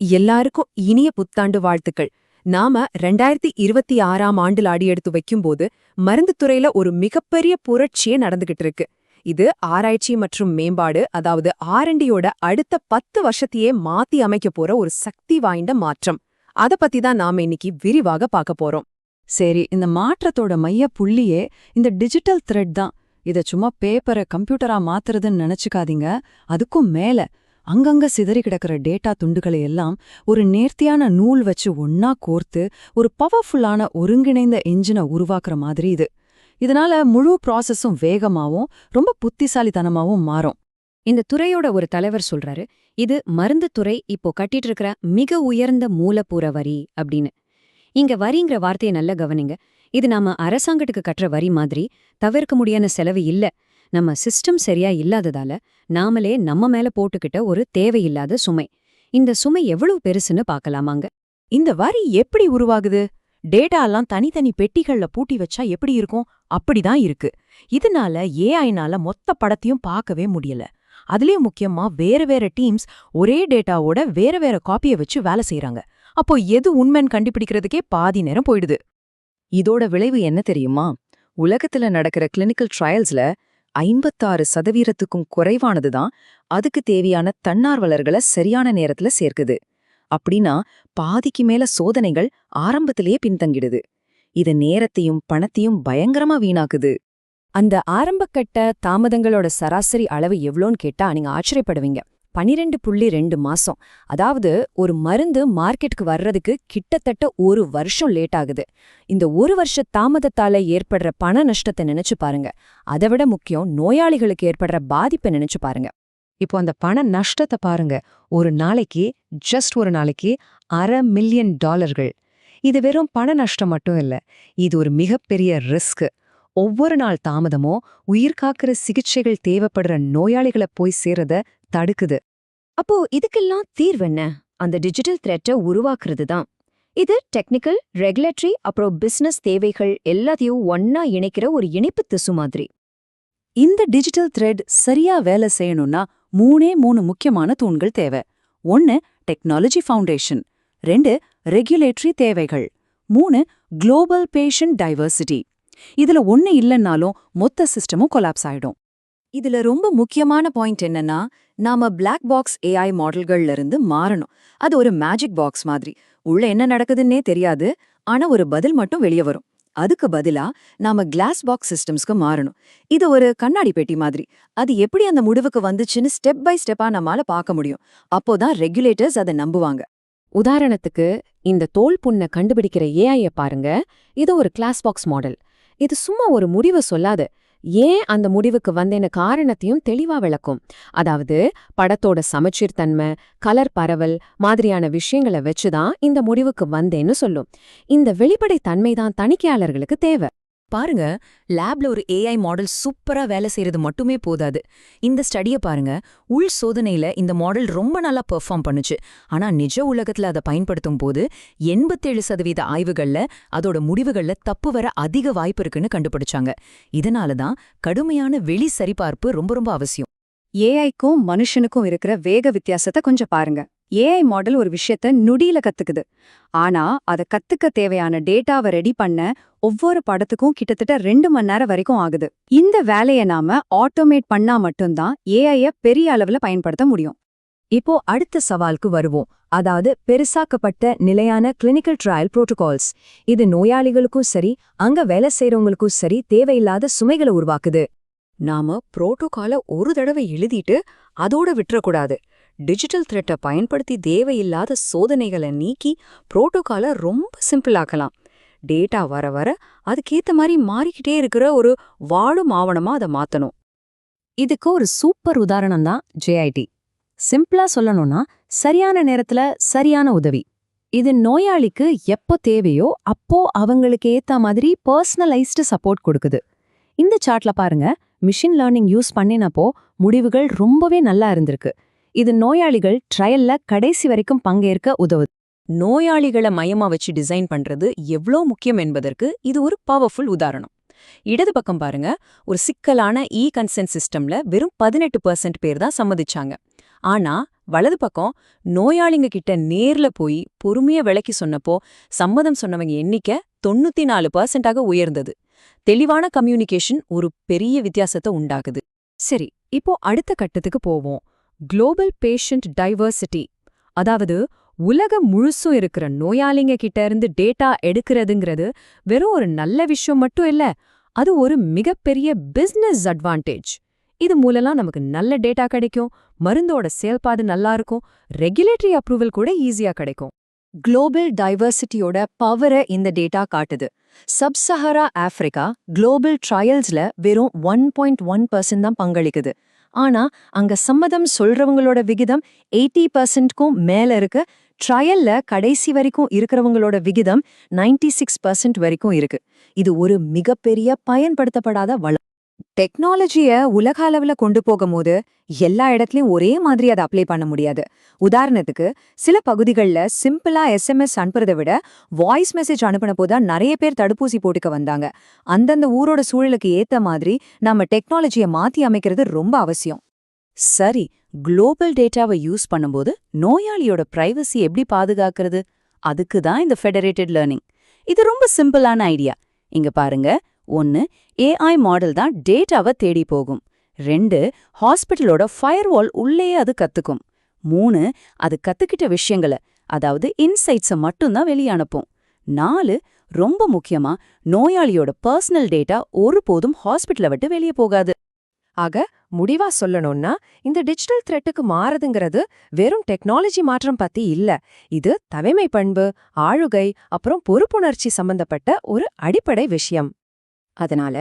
எல்லாருக்கும் இனிய புத்தாண்டு வாழ்த்துக்கள். நாம ரெண்டாயிரத்தி இருபத்தி ஆறாம் ஆண்டுல அடியெடுத்து வைக்கும்போது மருந்துத்துறையில ஒரு மிகப்பெரிய புரட்சியே நடந்துகிட்டு இருக்கு. இது ஆராய்ச்சி மற்றும் மேம்பாடு அதாவது ஆர்என்டியோட அடுத்த பத்து வருஷத்தையே மாத்தி அமைக்க போற ஒரு சக்தி வாய்ந்த மாற்றம். அத பத்தி தான் நாம இன்னைக்கு விரிவாக பார்க்க போறோம். சரி இந்த மாற்றத்தோட மைய புள்ளியே இந்த டிஜிட்டல் த்ரெட் தான். இத சும்மா பேப்பரை கம்ப்யூட்டரா மாத்துறதுன்னு நினைச்சுக்காதீங்க. அதுக்கும் மேல அங்கங்க சிதறி கிடக்கிற டேட்டா துண்டுகளை எல்லாம் ஒரு நேர்த்தியான நூல் வச்சு ஒன்னா கோர்த்து ஒரு பவர்ஃபுல்லான ஒருங்கிணைந்த என்ஜினை உருவாக்குற மாதிரி இது. இதனால முழு ப்ராசஸும் வேகமாவும் ரொம்ப புத்திசாலித்தனமாவும் மாறும். இந்த துறையோட ஒரு தலைவர் சொல்றாரு இது மருந்து துறை இப்போ கட்டிட்டு இருக்கிற மிக உயர்ந்த மூலப்பூர வரி அப்படின்னு. இங்க வரிங்கிற வார்த்தையை நல்லா கவனிங்க. இது நாம அரசாங்கத்துக்கு கட்டுற வரி மாதிரி தவிர்க்க முடியாத செலவு இல்ல. நம்ம சிஸ்டம் சரியா இல்லாததால நாமளே நம்ம மேல போட்டுக்கிட்ட ஒரு தேவையில்லாத சுமை. இந்த சுமை எவ்வளவு பெருசுன்னு பார்க்கலாமாங்க? இந்த வரி எப்படி உருவாகுது? டேட்டா எல்லாம் தனித்தனி பெட்டிகள்ல பூட்டி வச்சா எப்படி இருக்கும்? அப்படிதான் இருக்கு. இதனால ஏஐனால மொத்த படத்தையும் பார்க்கவே முடியல. அதுலயும் முக்கியமா வேற வேற டீம்ஸ் ஒரே டேட்டாவோட வேற வேற காப்பிய வச்சு வேலை செய்யறாங்க அப்போ எது உண்மைன்னு கண்டுபிடிக்கிறதுக்கே பாதி நேரம் போயிடுது. இதோட விளைவு என்ன தெரியுமா? உலகத்துல நடக்கிற கிளினிக்கல் ட்ரையல்ஸ்ல ஐம்பத்தாறு சதவீதத்துக்கும் குறைவானதுதான் அதுக்கு தேவையான தன்னார்வலர்களை சரியான நேரத்துல சேர்க்குது. அப்படின்னா பாதிக்கு மேல சோதனைகள் ஆரம்பத்திலேயே பின்தங்கிடுது. இது நேரத்தையும் பணத்தையும் பயங்கரமா வீணாக்குது. அந்த ஆரம்பக்கட்ட தாமதங்களோட சராசரி அளவு எவ்வளோன்னு கேட்டா நீங்க ஆச்சரியப்படுவீங்க. பனிரெண்டு புள்ளி ரெண்டு மாசம். அதாவது ஒரு மருந்து மார்க்கெட்டுக்கு வர்றதுக்கு கிட்டத்தட்ட ஒரு வருஷம் லேட் ஆகுது. இந்த ஒரு வருஷ தாமதத்தால ஏற்படுற பண நஷ்டத்தை நினைச்சு பாருங்க. அதை விட முக்கியம் நோயாளிகளுக்கு ஏற்படுற பாதிப்பை நினைச்சு பாருங்க. இப்போ அந்த பண நஷ்டத்தை பாருங்க. ஒரு நாளைக்கு ஜஸ்ட் ஒரு நாளைக்கு அரை மில்லியன் டாலர்கள் இது வெறும் பண நஷ்டம் மட்டும் இல்ல இது ஒரு மிகப்பெரிய ரிஸ்க் ஒவ்வொரு நாள் தாமதமோ உயிர் காக்கிற சிகிச்சைகள் தேவைப்படுற நோயாளிகளை போய் சேரத தடுக்குது. அப்போ இதுக்கெல்லாம் தீர்வு என்ன? அந்த டிஜிட்டல் த்ரெட்டை உருவாக்குறது தான் இது டெக்னிக்கல் ரெகுலேட்டரி அப்புறம் பிசினஸ் தேவைகள் எல்லாத்தையும் ஒன்னா இணைக்கிற ஒரு இணைப்பு திசு மாதிரி. இந்த டிஜிட்டல் த்ரெட் சரியா வேலை செய்யணும்னா மூணே மூணு முக்கியமான தூண்கள் தேவை. ஒன்னு டெக்னாலஜி ஃபவுண்டேஷன் ரெண்டு ரெகுலேட்டரி தேவைகள். மூணு குளோபல் பேஷண்ட் டைவர்சிட்டி இதுல ஒன்னு இல்லைன்னாலும் மொத்த சிஸ்டமும் கொலாப்ஸ் ஆயிடும். இதுல ரொம்ப முக்கியமான பாயிண்ட் என்னன்னா நாம பிளாக் பாக்ஸ் ஏஐ மாடல்கள்ல இருந்து மாறணும். அது ஒரு மேஜிக் பாக்ஸ் மாதிரி. உள்ள என்ன நடக்குதுன்னே தெரியாது ஆனா ஒரு பதில் மட்டும் வெளியே வரும். அதுக்கு பதிலா நாம கிளாஸ் பாக்ஸ் சிஸ்டம்ஸ்க்கு மாறணும். இது ஒரு கண்ணாடி பெட்டி மாதிரி. அது எப்படி அந்த முடிவுக்கு வந்துச்சுன்னு ஸ்டெப் பை ஸ்டெப்பா நம்மால பார்க்க முடியும். அப்போதான் ரெகுலேட்டர்ஸ் அதை நம்புவாங்க. உதாரணத்துக்கு இந்த தோல் புண்ணை கண்டுபிடிக்கிற ஏஐய பாருங்க. இது ஒரு கிளாஸ் பாக்ஸ் மாடல் இது சும்மா ஒரு முடிவை சொல்லாது. ஏன் அந்த முடிவுக்கு வந்தேன காரணத்தையும் தெளிவா விளக்கும். அதாவது படத்தோட சமச்சீர் தன்மை கலர் பரவல் மாதிரியான விஷயங்களை வச்சுதான் இந்த முடிவுக்கு வந்தேன்னு சொல்லும். இந்த வெளிப்படை தன்மைதான் தணிக்கையாளர்களுக்கு தேவை. பாருங்க லேப்ல ஒரு ஏஐ மாடல் சூப்பரா வேலை செய்யறது மட்டுமே போதாது. இந்த ஸ்டடிய பாருங்க உள் சோதனையில இந்த மாடல் ரொம்ப நல்லா பெர்ஃபார்ம் பண்ணுச்சு. ஆனா நிஜ உலகத்துல அதை பயன்படுத்தும் போது எண்பத்தேழு சதவீத ஆய்வுகள்ல அதோட முடிவுகள்ல தப்பு வர அதிக வாய்ப்பு இருக்குன்னு கண்டுபிடிச்சாங்க. இதனால தான் கடுமையான வெளி சரிபார்ப்பு ரொம்ப ரொம்ப அவசியம். ஏஐக்கும் மனுஷனுக்கும் இருக்கிற வேக வித்தியாசத்தை கொஞ்சம் பாருங்க. ஏஐ மாடல் ஒரு விஷயத்த நுடியில கத்துக்குது. ஆனா அத கத்துக்க தேவையான டேட்டாவை ரெடி பண்ண ஒவ்வொரு படத்துக்கும் கிட்டத்தட்ட ரெண்டு மணி நேரம் வரைக்கும் ஆகுது. இந்த வேலையை நாம ஆட்டோமேட் பண்ணா மட்டும்தான் ஏஐய பெரிய அளவுல பயன்படுத்த முடியும். இப்போ அடுத்த சவாலுக்கு வருவோம். அதாவது பெருசாக்கப்பட்ட நிலையான கிளினிக்கல் ட்ரையல் புரோட்டோகால்ஸ் இது நோயாளிகளுக்கும் சரி அங்க வேலை செய்றவங்களுக்கும் சரி தேவையில்லாத சுமைகளை உருவாக்குது. நாம புரோட்டோகால ஒரு தடவை எழுதிட்டு அதோட விட்டுறக்கூடாது. டிஜிட்டல் த்ரெட்டை பயன்படுத்தி தேவையில்லாத சோதனைகளை நீக்கி புரோட்டோகாலை ரொம்ப சிம்பிளாக்கலாம். டேட்டா வர வர அதுக்கேற்ற மாதிரி மாறிக்கிட்டே இருக்கிற ஒரு வாழும் ஆவணமா அதை மாத்தணும். இதுக்கு ஒரு சூப்பர் உதாரணம் தான் ஜேஐடி சிம்பிளா சொல்லணும்னா சரியான நேரத்துல சரியான உதவி. இது நோயாளிக்கு எப்போ தேவையோ அப்போ அவங்களுக்கு ஏத்த மாதிரி பர்சனலைஸ்டு சப்போர்ட் கொடுக்குது. இந்த சார்ட்ல பாருங்க மிஷின் லேர்னிங் யூஸ் பண்ணினப்போ முடிவுகள் ரொம்பவே நல்லா இருந்திருக்கு. இது நோயாளிகள் ட்ரையல்ல கடைசி வரைக்கும் பங்கேற்க உதவுது நோயாளிகளை மையமா வச்சு டிசைன் பண்றது எவ்ளோ முக்கியம் என்பதற்கு இது ஒரு பவர்ஃபுல் உதாரணம். இடது பக்கம் பாருங்க ஒரு சிக்கலான இ கன்சென்ட் சிஸ்டம்ல வெறும் பதினெட்டு பர்சன்ட் பேர் தான் சம்மதிச்சாங்க. ஆனா வலது பக்கம் நோயாளிங்க கிட்ட நேர்ல போய் பொறுமையா விளக்கி சொன்னப்போ சம்மதம் சொன்னவங்க எண்ணிக்கை தொண்ணூத்தி நாலு பர்சன்டாக உயர்ந்தது. தெளிவான கம்யூனிகேஷன் ஒரு பெரிய வித்தியாசத்தை உண்டாகுது சரி இப்போ அடுத்த கட்டத்துக்கு போவோம். குளோபல் பேஷண்ட் டைவர்சிட்டி அதாவது உலகம் முழுசும் இருக்கிற நோயாளிங்க கிட்ட இருந்து டேட்டா எடுக்கிறதுங்கிறது வெறும் ஒரு நல்ல விஷயம் மட்டும் இல்ல அது ஒரு மிகப்பெரிய பிசினஸ் அட்வான்டேஜ் இது மூலலாம் நமக்கு நல்ல டேட்டா கிடைக்கும் மருந்தோட செயல்பாடு நல்லா இருக்கும் ரெகுலேட்டரி அப்ரூவல் கூட ஈஸியா கிடைக்கும். குளோபல் டைவர்சிட்டியோட பவரை இந்த டேட்டா காட்டுது. சப்சஹரா ஆப்பிரிக்கா குளோபல் ட்ரையல்ஸ்ல வெறும் ஒன் பாயிண்ட் ஒன் பர்சன்ட் தான் பங்களிக்குது. ஆனா அங்க சம்மதம் சொல்றவங்களோட விகிதம் எயிட்டி பர்சன்ட்க்கும் மேல இருக்கு. ட்ரையல்ல கடைசி வரைக்கும் இருக்கிறவங்களோட விகிதம் 96% சிக்ஸ் பர்சன்ட் வரைக்கும் இருக்கு. இது ஒரு மிகப்பெரிய பயன்படுத்தப்படாத வளம் டெக்னாலஜிய உலக அளவுல கொண்டு போகும்போது எல்லா இடத்துலயும் ஒரே மாதிரி அதை அப்ளை பண்ண முடியாது. உதாரணத்துக்கு சில பகுதிகள்ல சிம்பிளா எஸ்எம்எஸ் அனுப்புறதை விட வாய்ஸ் மெசேஜ் அனுப்பின போதான் நிறைய பேர் தடுப்பூசி போட்டுக்க வந்தாங்க. அந்தந்த ஊரோட சூழலுக்கு ஏத்த மாதிரி நம்ம டெக்னாலஜியை மாத்தி அமைக்கிறது ரொம்ப அவசியம். சரி குளோபல் டேட்டாவை யூஸ் பண்ணும்போது நோயாளியோட பிரைவசி எப்படி பாதுகாக்கிறது? அதுக்கு தான் இந்த ஃபெடரேட்டட் லேர்னிங் இது ரொம்ப சிம்பிளான ஐடியா இங்க பாருங்க ஒன்னு ஏஐ மாடல் தான் டேட்டாவை தேடி போகும். ரெண்டு ஹாஸ்பிட்டலோட ஃபயர்வால் உள்ளேயே அது கத்துக்கும். மூணு அது கத்துக்கிட்ட விஷயங்களை அதாவது இன்சைட்ஸை மட்டும்தான் வெளிய அனுப்பும். நாலு ரொம்ப முக்கியமா நோயாளியோட பர்சனல் டேட்டா ஒருபோதும் ஹாஸ்பிட்டலை விட்டு வெளியே போகாது. ஆக முடிவா சொல்லணும்னா இந்த டிஜிட்டல் த்ரெட்டுக்கு மாறுதுங்கிறது வெறும் டெக்னாலஜி மாற்றம் பத்தி இல்ல. இது தலைமை பண்பு ஆளுகை அப்புறம் பொறுப்புணர்ச்சி சம்பந்தப்பட்ட ஒரு அடிப்படை விஷயம். அதனால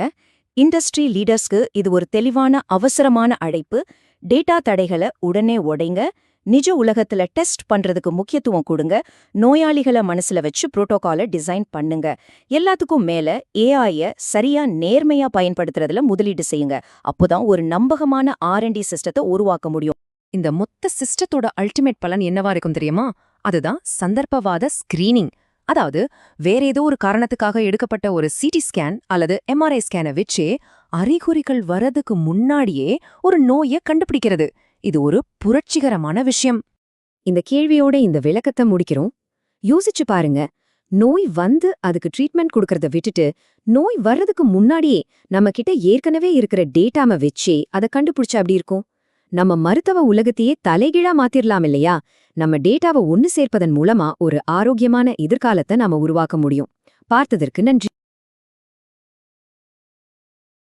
இண்டஸ்ட்ரி லீடர்ஸ்க்கு இது ஒரு தெளிவான அவசரமான அழைப்பு. டேட்டா தடைகளை உடனே உடைங்க. நிஜ உலகத்துல டெஸ்ட் பண்றதுக்கு முக்கியத்துவம் கொடுங்க. நோயாளிகளை மனசுல வச்சு புரோட்டோகாலை டிசைன் பண்ணுங்க. எல்லாத்துக்கும் மேல ஏஐய சரியா நேர்மையா பயன்படுத்துறதுல முதலீடு செய்யுங்க. அப்போதான் ஒரு நம்பகமான ஆர்என்டி சிஸ்டத்தை உருவாக்க முடியும். இந்த மொத்த சிஸ்டத்தோட அல்டிமேட் பலன் என்னவா இருக்கும் தெரியுமா? அதுதான் சந்தர்ப்பவாத ஸ்கிரீனிங். அதாவது வேற ஏதோ ஒரு காரணத்துக்காக எடுக்கப்பட்ட ஒரு சிடி ஸ்கேன் அல்லது எம்ஆர்ஐ ஸ்கேனை வச்சே அறிகுறிகள் வரதுக்கு முன்னாடியே ஒரு நோயை கண்டுபிடிக்கிறது. இது ஒரு புரட்சிகரமான விஷயம். இந்த கேள்வியோட இந்த விளக்கத்தை முடிக்கிறோம். யோசிச்சு பாருங்க. நோய் வந்து அதுக்கு ட்ரீட்மெண்ட் கொடுக்கறத விட்டுட்டு நோய் வர்றதுக்கு முன்னாடியே நம்ம கிட்ட ஏற்கனவே இருக்கிற டேட்டாம வச்சே அதை கண்டுபிடிச்சா அப்படி இருக்கும்? நம்ம மருத்துவ உலகத்தையே தலைகீழா மாத்திரலாம் இல்லையா? நம்ம டேட்டாவை ஒன்னு சேர்ப்பதன் மூலமா ஒரு ஆரோக்கியமான எதிர்காலத்தை நாம உருவாக்க முடியும். பார்த்ததற்கு நன்றி.